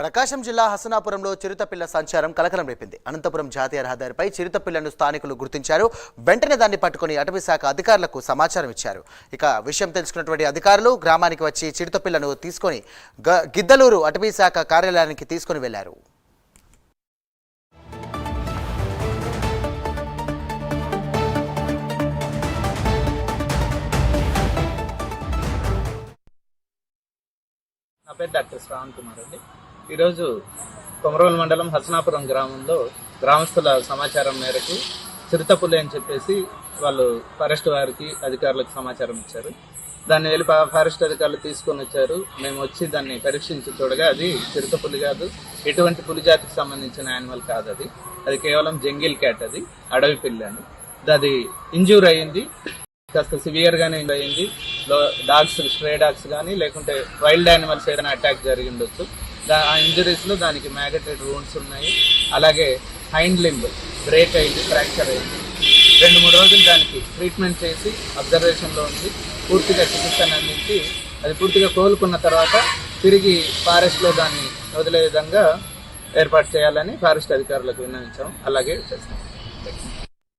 ప్రకాశం జిల్లా హసనాపురంలో చిరుతపిల్ల సంచారం కలకలం రేపింది. అనంతపురం జాతీయ రహదారిపై చిరుతపిల్లను స్థానికులు గుర్తించారు. వెంటనే దాన్ని పట్టుకుని అటవీ శాఖ అధికారులకు సమాచారం ఇచ్చారు. ఇక విషయం తెలుసుకున్నటువంటి అధికారులు గ్రామానికి వచ్చి చిరుతపిల్లను తీసుకొని గ- గిద్దలూరు అటవీ శాఖ కార్యాలయానికి తీసుకుని వెళ్ళారు నా పేరు డాక్టర్ శ్రావణ్ కుమార్ అండి. ఈరోజు కొమరవల్ మండలం హసనాపురం గ్రామంలో గ్రామస్తుల సమాచారం మేరకు చిరుతపులి అని చెప్పేసి వాళ్ళు ఫారెస్ట్ వారికి అధికారులకు సమాచారం ఇచ్చారు. దాన్ని వెళ్ళి ఫారెస్ట్ అధికారులు తీసుకొని వచ్చారు. మేము వచ్చి దాన్ని పరీక్షించి చూడగా అది చిరుతపులి కాదు ఎటువంటి పులి జాతికి సంబంధించిన యానిమల్ కాదు అది. అది కేవలం జంగిల్ క్యాట్ అది అడవి పిల్లి అని. అది ఇంజూర్ అయింది కాస్త సివియర్గానే అయింది. డాగ్స్ స్ట్రే డాగ్స్ కానీ లేకుంటే వైల్డ్ యానిమల్స్ ఏదైనా అటాక్ జరిగి ఉండొచ్చు దా- ఆ ఇంజరీస్లో దానికి మ్యాగటెడ్ రూన్స్ ఉన్నాయి. అలాగే హైండ్ లింబ్ బ్రేక్ అయింది ఫ్రాక్చర్ అయింది. రెండు మూడు రోజులు దానికి ట్రీట్మెంట్ చేసి అబ్జర్వేషన్లో ఉంది పూర్తిగా చికిత్సను అందించి అది పూర్తిగా కోలుకున్న తర్వాత తిరిగి ఫారెస్ట్లో దాన్ని వదిలే విధంగా ఏర్పాటు చేయాలని ఫారెస్ట్ అధికారులకు విన్నవించాం. అలాగే చేస్తాం.